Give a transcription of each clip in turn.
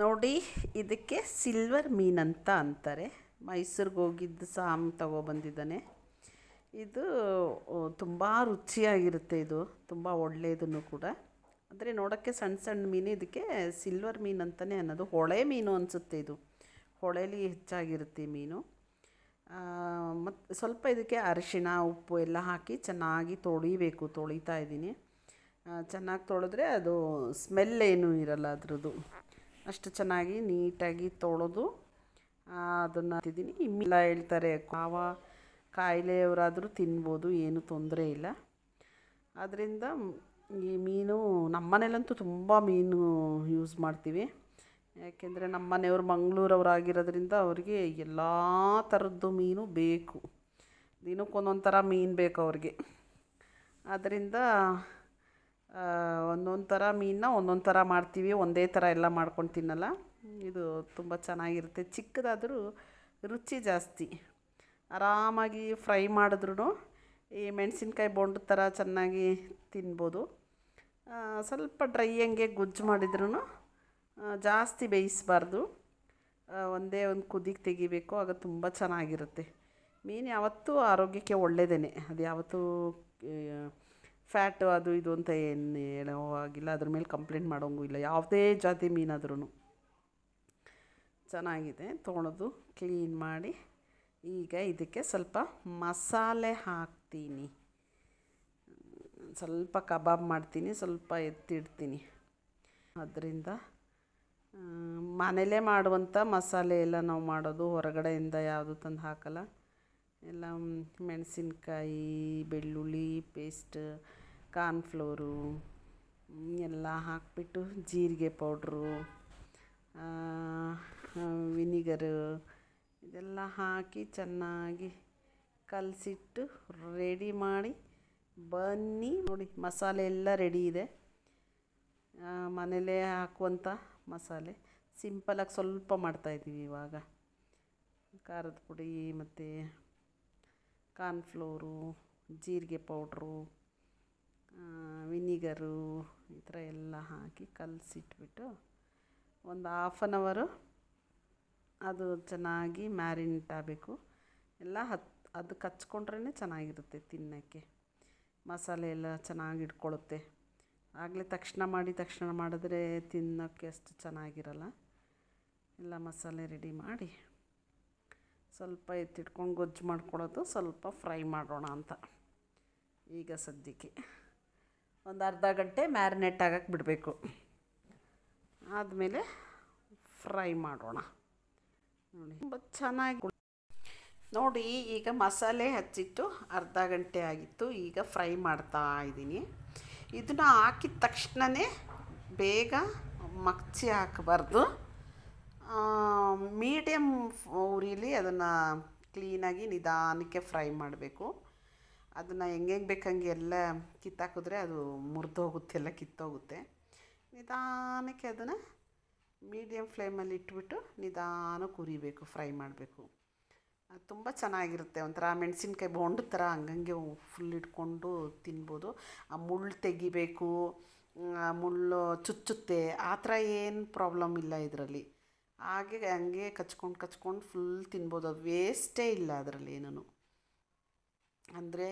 ನೋಡಿ, ಇದಕ್ಕೆ ಸಿಲ್ವರ್ ಮೀನ್ ಅಂತ ಅಂತಾರೆ. ಮೈಸೂರಿಗೆ ಹೋಗಿದ್ದು ಸಾಮ್ ತಗೊಬಂದಿದ್ದಾನೆ ಇದು ತುಂಬ ರುಚಿಯಾಗಿರುತ್ತೆ ಇದು. ತುಂಬ ಒಳ್ಳೆಯದನ್ನು ಕೂಡ. ಅಂದರೆ ನೋಡೋಕ್ಕೆ ಸಣ್ಣ ಸಣ್ಣ ಮೀನು, ಇದಕ್ಕೆ ಸಿಲ್ವರ್ ಮೀನು ಅಂತಲೇ ಅನ್ನೋದು. ಹೊಳೆ ಮೀನು ಅನಿಸುತ್ತೆ ಇದು. ಹೊಳೇಲಿ ಹೆಚ್ಚಾಗಿರುತ್ತೆ ಮೀನು. ಮತ್ತು ಸ್ವಲ್ಪ ಇದಕ್ಕೆ ಅರಿಶಿಣ, ಉಪ್ಪು ಎಲ್ಲ ಹಾಕಿ ಚೆನ್ನಾಗಿ ತೊಳಿಬೇಕು, ತೊಳಿತಾ ಇದ್ದೀನಿ. ಚೆನ್ನಾಗಿ ತೊಳೆದ್ರೆ ಅದು ಸ್ಮೆಲ್ ಏನೂ ಇರಲ್ಲ ಅದ್ರದ್ದು. ಅಷ್ಟು ಚೆನ್ನಾಗಿ ನೀಟಾಗಿ ತೊಳೆದು ಅದನ್ನು ತಿದ್ದೀನಿ ಇಮ್ಮಿಲ್ಲ ಹೇಳ್ತಾರೆ ಯಾವ ಕಾಯಿಲೆಯವರಾದರೂ ತಿನ್ಬೋದು, ಏನು ತೊಂದರೆ ಇಲ್ಲ. ಆದ್ದರಿಂದ ಈ ಮೀನು ನಮ್ಮ ಮನೇಲಂತೂ ತುಂಬ ಮೀನು ಯೂಸ್ ಮಾಡ್ತೀವಿ. ಯಾಕೆಂದರೆ ನಮ್ಮ ಮನೆಯವ್ರು ಮಂಗಳೂರವರಾಗಿರೋದ್ರಿಂದ ಅವರಿಗೆ ಎಲ್ಲ ಥರದ್ದು ಮೀನು ಬೇಕು. ದಿನಕ್ಕೆ ಒಂದೊಂದು ಥರ ಮೀನು ಬೇಕು ಅವ್ರಿಗೆ. ಆದ್ದರಿಂದ ಒಂದೊಂದು ಥರ ಮೀನನ್ನ ಒಂದೊಂದು ಥರ ಮಾಡ್ತೀವಿ, ಒಂದೇ ಥರ ಎಲ್ಲ ಮಾಡ್ಕೊಂಡು ತಿನ್ನಲ್ಲ. ಇದು ತುಂಬ ಚೆನ್ನಾಗಿರುತ್ತೆ. ಚಿಕ್ಕದಾದರೂ ರುಚಿ ಜಾಸ್ತಿ. ಆರಾಮಾಗಿ ಫ್ರೈ ಮಾಡಿದ್ರೂ ಈ ಮೆಣಸಿನ್ಕಾಯಿ ಬೊಂಡ್ ಥರ ಚೆನ್ನಾಗಿ ತಿನ್ಬೋದು. ಸ್ವಲ್ಪ ಡ್ರೈ ಹಂಗೆ ಗೊಜ್ಜು ಮಾಡಿದ್ರೂ ಜಾಸ್ತಿ ಬೇಯಿಸಬಾರ್ದು. ಒಂದೇ ಒಂದು ಕುದಿಗೆ ತೆಗಿಬೇಕು, ಆಗ ತುಂಬ ಚೆನ್ನಾಗಿರುತ್ತೆ. ಮೀನು ಯಾವತ್ತೂ ಆರೋಗ್ಯಕ್ಕೆ ಒಳ್ಳೆಯದೇ ಅದು ಯಾವತ್ತೂ ಫ್ಯಾಟು ಅದು ಇದು ಅಂತ ಏನು ಹೇಳೋ ಆಗಿಲ್ಲ. ಅದ್ರ ಮೇಲೆ ಕಂಪ್ಲೇಂಟ್ ಮಾಡೋಂಗೂ ಇಲ್ಲ. ಯಾವುದೇ ಜಾತಿ ಮೀನಾದ್ರೂ ಚೆನ್ನಾಗಿದೆ. ತೊಳೆದು ಕ್ಲೀನ್ ಮಾಡಿ. ಈಗ ಇದಕ್ಕೆ ಸ್ವಲ್ಪ ಮಸಾಲೆ ಹಾಕ್ತೀನಿ. ಸ್ವಲ್ಪ ಕಬಾಬ್ ಮಾಡ್ತೀನಿ. ಸ್ವಲ್ಪ ಎತ್ತಿಡ್ತೀನಿ. ಅದರಿಂದ ಮನೇಲೇ ಮಾಡುವಂಥ ಮಸಾಲೆ ಎಲ್ಲ ನಾವು ಮಾಡೋದು. ಹೊರಗಡೆಯಿಂದ ಯಾವುದು ತಂದು ಹಾಕಲ್ಲ. ಎಲ್ಲ ಮೆಣಸಿನ್ಕಾಯಿ, ಬೆಳ್ಳುಳ್ಳಿ ಪೇಸ್ಟ್ ಕಾರ್ನ್ಫ್ಲೋರು ಎಲ್ಲ ಹಾಕಿಬಿಟ್ಟು ಜೀರಿಗೆ ಪೌಡ್ರು ವಿನಿಗರು ಇದೆಲ್ಲ ಹಾಕಿ ಚೆನ್ನಾಗಿ ಕಲಸಿಟ್ಟು ರೆಡಿ ಮಾಡಿ ಬನ್ನಿ ನೋಡಿ, ಮಸಾಲೆ ಎಲ್ಲ ರೆಡಿ ಇದೆ. ಮನೇಲೇ ಹಾಕುವಂಥ ಮಸಾಲೆ. ಸಿಂಪಲಾಗಿ ಸ್ವಲ್ಪ ಮಾಡ್ತಾಯಿದ್ದೀವಿ ಇವಾಗ. ಖಾರದ ಪುಡಿ ಮತ್ತು ಕಾರ್ನ್ಫ್ಲೋರು ಜೀರಿಗೆ ಪೌಡ್ರು. ವಿನಿಗರು ಈ ಥರ ಎಲ್ಲ ಹಾಕಿ ಕಲಸಿಟ್ಬಿಟ್ಟು ಒಂದು ಹಾಫ್ ಆನ್ ಅವರು ಅದು ಚೆನ್ನಾಗಿ ಮ್ಯಾರಿನೇಟ್ ಆಗಬೇಕು. ಎಲ್ಲ ಹತ್, ಅದು ಕಚ್ಕೊಂಡ್ರೇ ಚೆನ್ನಾಗಿರುತ್ತೆ ತಿನ್ನೋಕ್ಕೆ. ಮಸಾಲೆ ಎಲ್ಲ ಚೆನ್ನಾಗಿ ಇಟ್ಕೊಳ್ಳುತ್ತೆ ಆಗಲೇ ತಕ್ಷಣ ಮಾಡಿ, ತಕ್ಷಣ ಮಾಡಿದ್ರೆ ತಿನ್ನೋಕ್ಕೆ ಅಷ್ಟು ಚೆನ್ನಾಗಿರಲ್ಲ. ಎಲ್ಲ ಮಸಾಲೆ ರೆಡಿ ಮಾಡಿ ಸ್ವಲ್ಪ ಎತ್ತಿಟ್ಕೊಂಡು ಗೊಜ್ಜು ಮಾಡ್ಕೊಳ್ಳೋದು ಸ್ವಲ್ಪ ಫ್ರೈ ಮಾಡೋಣ ಅಂತ ಈಗ ಸದ್ಯಕ್ಕೆ. ಒಂದು ಅರ್ಧ ಗಂಟೆ ಮ್ಯಾರಿನೇಟ್ ಆಗಕ್ಕೆ ಬಿಡಬೇಕು. ಆದಮೇಲೆ ಫ್ರೈ ಮಾಡೋಣ. ನೋಡಿ, ತುಂಬ ಚೆನ್ನಾಗಿ ನೋಡಿ, ಈಗ ಮಸಾಲೆ ಹಚ್ಚಿಟ್ಟು ಅರ್ಧ ಗಂಟೆ ಆಗಿತ್ತು. ಈಗ ಫ್ರೈ ಮಾಡ್ತಾ ಇದ್ದೀನಿ. ಇದನ್ನು ಹಾಕಿದ ತಕ್ಷಣವೇ ಬೇಗ ಮಗ್ಚಿ ಹಾಕಬಾರ್ದು. ಮೀಡಿಯಮ್ ಉರಿಲಿ ಅದನ್ನು ಕ್ಲೀನಾಗಿ ನಿಧಾನಕ್ಕೆ ಫ್ರೈ ಮಾಡಬೇಕು. ಅದನ್ನು ಹೆಂಗೆ ಬೇಕಂಗೆ ಎಲ್ಲ ಕಿತ್ತಾಕಿದ್ರೆ ಅದು ಮುರಿದೋಗುತ್ತೆ, ಎಲ್ಲ ಕಿತ್ತೋಗುತ್ತೆ. ನಿಧಾನಕ್ಕೆ ಅದನ್ನು ಮೀಡಿಯಮ್ ಫ್ಲೇಮಲ್ಲಿ ಇಟ್ಬಿಟ್ಟು ನಿಧಾನಕ್ಕೆ ಉರಿಬೇಕು ಫ್ರೈ ಮಾಡಬೇಕು. ಅದು ತುಂಬ ಚೆನ್ನಾಗಿರುತ್ತೆ, ಒಂಥರ ಮೆಣಸಿನ್ಕಾಯಿ ಬೋಂಡ್ ಥರ ಹಂಗಂಗೆ ಫುಲ್ ಇಟ್ಕೊಂಡು ತಿನ್ಬೋದು. ಆ ಮುಳ್ಳು ತೆಗಿಬೇಕು ಮುಳ್ಳು ಚುಚ್ಚುತ್ತೆ, ಆ ಥರ ಏನು ಪ್ರಾಬ್ಲಮ್ ಇಲ್ಲ ಇದರಲ್ಲಿ. ಹಾಗೆ ಹಂಗೆ ಕಚ್ಕೊಂಡು ಕಚ್ಕೊಂಡು ಫುಲ್ ತಿನ್ಬೋದು, ಅದು ವೇಸ್ಟೇ ಇಲ್ಲ ಅದರಲ್ಲಿ ಏನೂ ಅಂದರೆ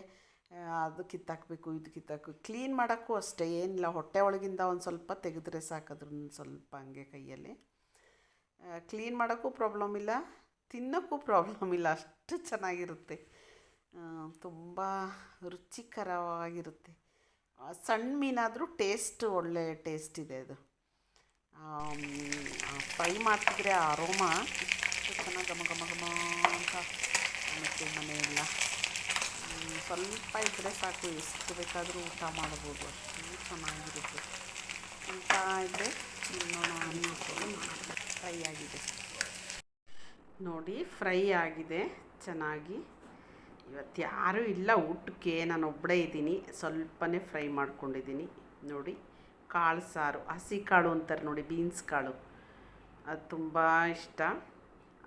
ಅದು ಕಿತ್ತಾಕಬೇಕು, ಇದು ಕಿತ್ತಾಕು ಕ್ಲೀನ್ ಮಾಡೋಕ್ಕೂ ಅಷ್ಟೇ, ಏನಿಲ್ಲ, ಹೊಟ್ಟೆ ಒಳಗಿಂದ ಒಂದು ಸ್ವಲ್ಪ ತೆಗೆದ್ರೆ ಸಾಕಾದ್ರೂ ಸ್ವಲ್ಪ ಹಂಗೆ ಕೈಯಲ್ಲಿ. ಕ್ಲೀನ್ ಮಾಡೋಕ್ಕೂ ಪ್ರಾಬ್ಲಮ್ ಇಲ್ಲ, ತಿನ್ನೋಕ್ಕೂ ಪ್ರಾಬ್ಲಮ್ ಇಲ್ಲ, ಅಷ್ಟು ಚೆನ್ನಾಗಿರುತ್ತೆ. ತುಂಬ ರುಚಿಕರವಾಗಿರುತ್ತೆ. ಸಣ್ಣ ಮೀನಾದರೂ ಟೇಸ್ಟ್ ಒಳ್ಳೆ ಟೇಸ್ಟ್ ಇದೆ ಅದು. ಫ್ರೈ ಮಾಡ್ತಿದ್ರೆ ಅರೋಮ ಎಷ್ಟು ಚೆನ್ನಾಗಿ ಘಮ ಘಮ ಘಮ ಅಂತ ಮತ್ತು ಮನೆಯೆಲ್ಲ. ಸ್ವಲ್ಪ ಇದ್ದರೆ ಸಾಕು, ಎಷ್ಟು ಬೇಕಾದರೂ ಊಟ ಮಾಡ್ಬೋದು. ಅಷ್ಟು ಚೆನ್ನಾಗಿರುತ್ತೆ. ಊಟ ಇದ್ದರೆ ಫ್ರೈ ಆಗಿದೆ. ನೋಡಿ, ಫ್ರೈ ಆಗಿದೆ. ಚೆನ್ನಾಗಿ. ಇವತ್ತು ಯಾರೂ ಇಲ್ಲ, ಊಟಕ್ಕೆ. ನಾನು ಒಬ್ಬಳೇ ಇದ್ದೀನಿ. ಸ್ವಲ್ಪನೇ ಫ್ರೈ ಮಾಡ್ಕೊಂಡಿದ್ದೀನಿ. ನೋಡಿ, ಕಾಳು ಸಾರು. ಹಸಿ ಕಾಳು ಅಂತಾರೆ ನೋಡಿ, ಬೀನ್ಸ್ ಕಾಳು. ಅದು ತುಂಬ ಇಷ್ಟ.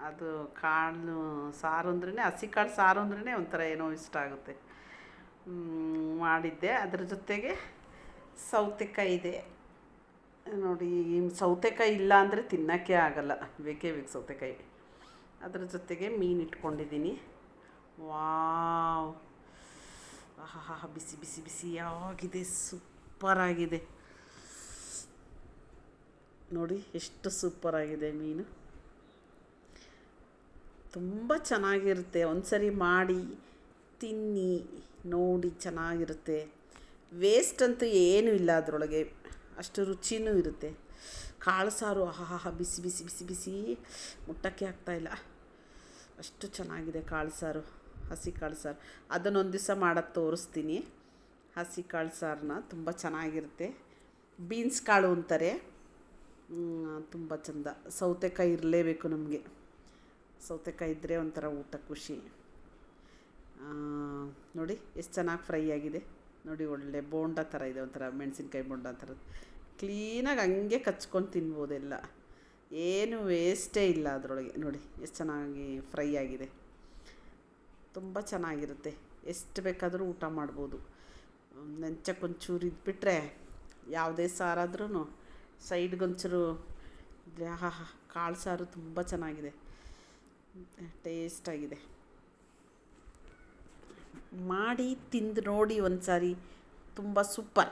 ಅದು ಕಾಳು ಸಾರು ಅಂದ್ರೇ ಹಸಿ ಕಾಳು ಸಾರು ಅಂದ್ರೇ ಒಂಥರ ಏನೋ ಇಷ್ಟ ಆಗುತ್ತೆ. ಮಾಡಿದ್ದೆ. ಅದ್ರ ಜೊತೆಗೆ ಸೌತೆಕಾಯಿ ಇದೆ. ನೋಡಿ ಸೌತೆಕಾಯಿ ಇಲ್ಲ ಅಂದರೆ ತಿನ್ನೋಕ್ಕೆ ಆಗಲ್ಲ. ಬೇಕೇ ಬೇಕು ಸೌತೆಕಾಯಿ. ಅದ್ರ ಜೊತೆಗೆ ಮೀನು ಇಟ್ಕೊಂಡಿದ್ದೀನಿ. ವಾವ್! ಆಹಾ ಬಿಸಿ ಬಿಸಿ ಬಿಸಿ ಬಿಸಿಯಾಗಿದೆ ಸೂಪರಾಗಿದೆ ನೋಡಿ, ಎಷ್ಟು ಸೂಪರಾಗಿದೆ ಮೀನು. ತುಂಬ ಚೆನ್ನಾಗಿರುತ್ತೆ. ಒಂದ್ಸರಿ ಮಾಡಿ, ತಿನ್ನಿ, ನೋಡಿ ಚೆನ್ನಾಗಿರುತ್ತೆ. ವೇಸ್ಟ್ ಅಂತೂ ಏನೂ ಇಲ್ಲ ಅದರೊಳಗೆ. ಅಷ್ಟು ರುಚಿನೂ ಇರುತ್ತೆ. ಕಾಳು ಸಾರು ಆಹಾ ಬಿಸಿ ಬಿಸಿ ಬಿಸಿ ಬಿಸಿ ಮುಟ್ಟಕ್ಕೆ ಆಗ್ತಾಯಿಲ್ಲ ಅಷ್ಟು ಚೆನ್ನಾಗಿದೆ ಕಾಳು ಸಾರು, ಹಸಿ ಕಾಳು ಸಾರು. ಅದನ್ನೊಂದು ದಿವಸ ಮಾಡೋದು ತೋರಿಸ್ತೀನಿ. ಹಸಿ ಕಾಳು ಸಾರನ್ನ ತುಂಬ ಚೆನ್ನಾಗಿರುತ್ತೆ. ಬೀನ್ಸ್ ಕಾಳು ಅಂತಾರೆ. ತುಂಬ ಚೆಂದ. ಸೌತೆಕಾಯಿ ಇರಲೇಬೇಕು ನಮಗೆ. ಸೌತೆಕಾಯಿ ಇದ್ದರೆ ಒಂಥರ ಊಟ ಖುಷಿ. ನೋಡಿ ಎಷ್ಟು ಚೆನ್ನಾಗಿ ಫ್ರೈ ಆಗಿದೆ. ನೋಡಿ ಒಳ್ಳೆ ಬೋಂಡ ಥರ ಇದೆ, ಒಂಥರ ಮೆಣಸಿನ್ಕಾಯಿ ಬೋಂಡ ಥರ ಕ್ಲೀನಾಗಿ ಹಂಗೆ ಕಚ್ಕೊಂಡು ತಿನ್ಬೋದೆಲ್ಲ ಏನು ವೇಸ್ಟೇ ಇಲ್ಲ ಅದರೊಳಗೆ. ನೋಡಿ ಎಷ್ಟು ಚೆನ್ನಾಗಿ ಫ್ರೈ ಆಗಿದೆ. ತುಂಬ ಚೆನ್ನಾಗಿರುತ್ತೆ. ಎಷ್ಟು ಬೇಕಾದರೂ ಊಟ ಮಾಡ್ಬೋದು. ನೆಂಚಕ್ಕೊಂಚೂರು ಇದ್ಬಿಟ್ರೆ ಯಾವುದೇ ಸಾರಾದ್ರೂ ಸೈಡ್ಗೊಂಚೂರು ಆಹಾ, ಕಾಳು ಸಾರು ತುಂಬ ಚೆನ್ನಾಗಿದೆ. ಟೇಸ್ಟಾಗಿದೆ. ಮಾಡಿ ತಿಂದು ನೋಡಿ ಒಂದು ಸಾರಿ ತುಂಬ ಸೂಪರ್.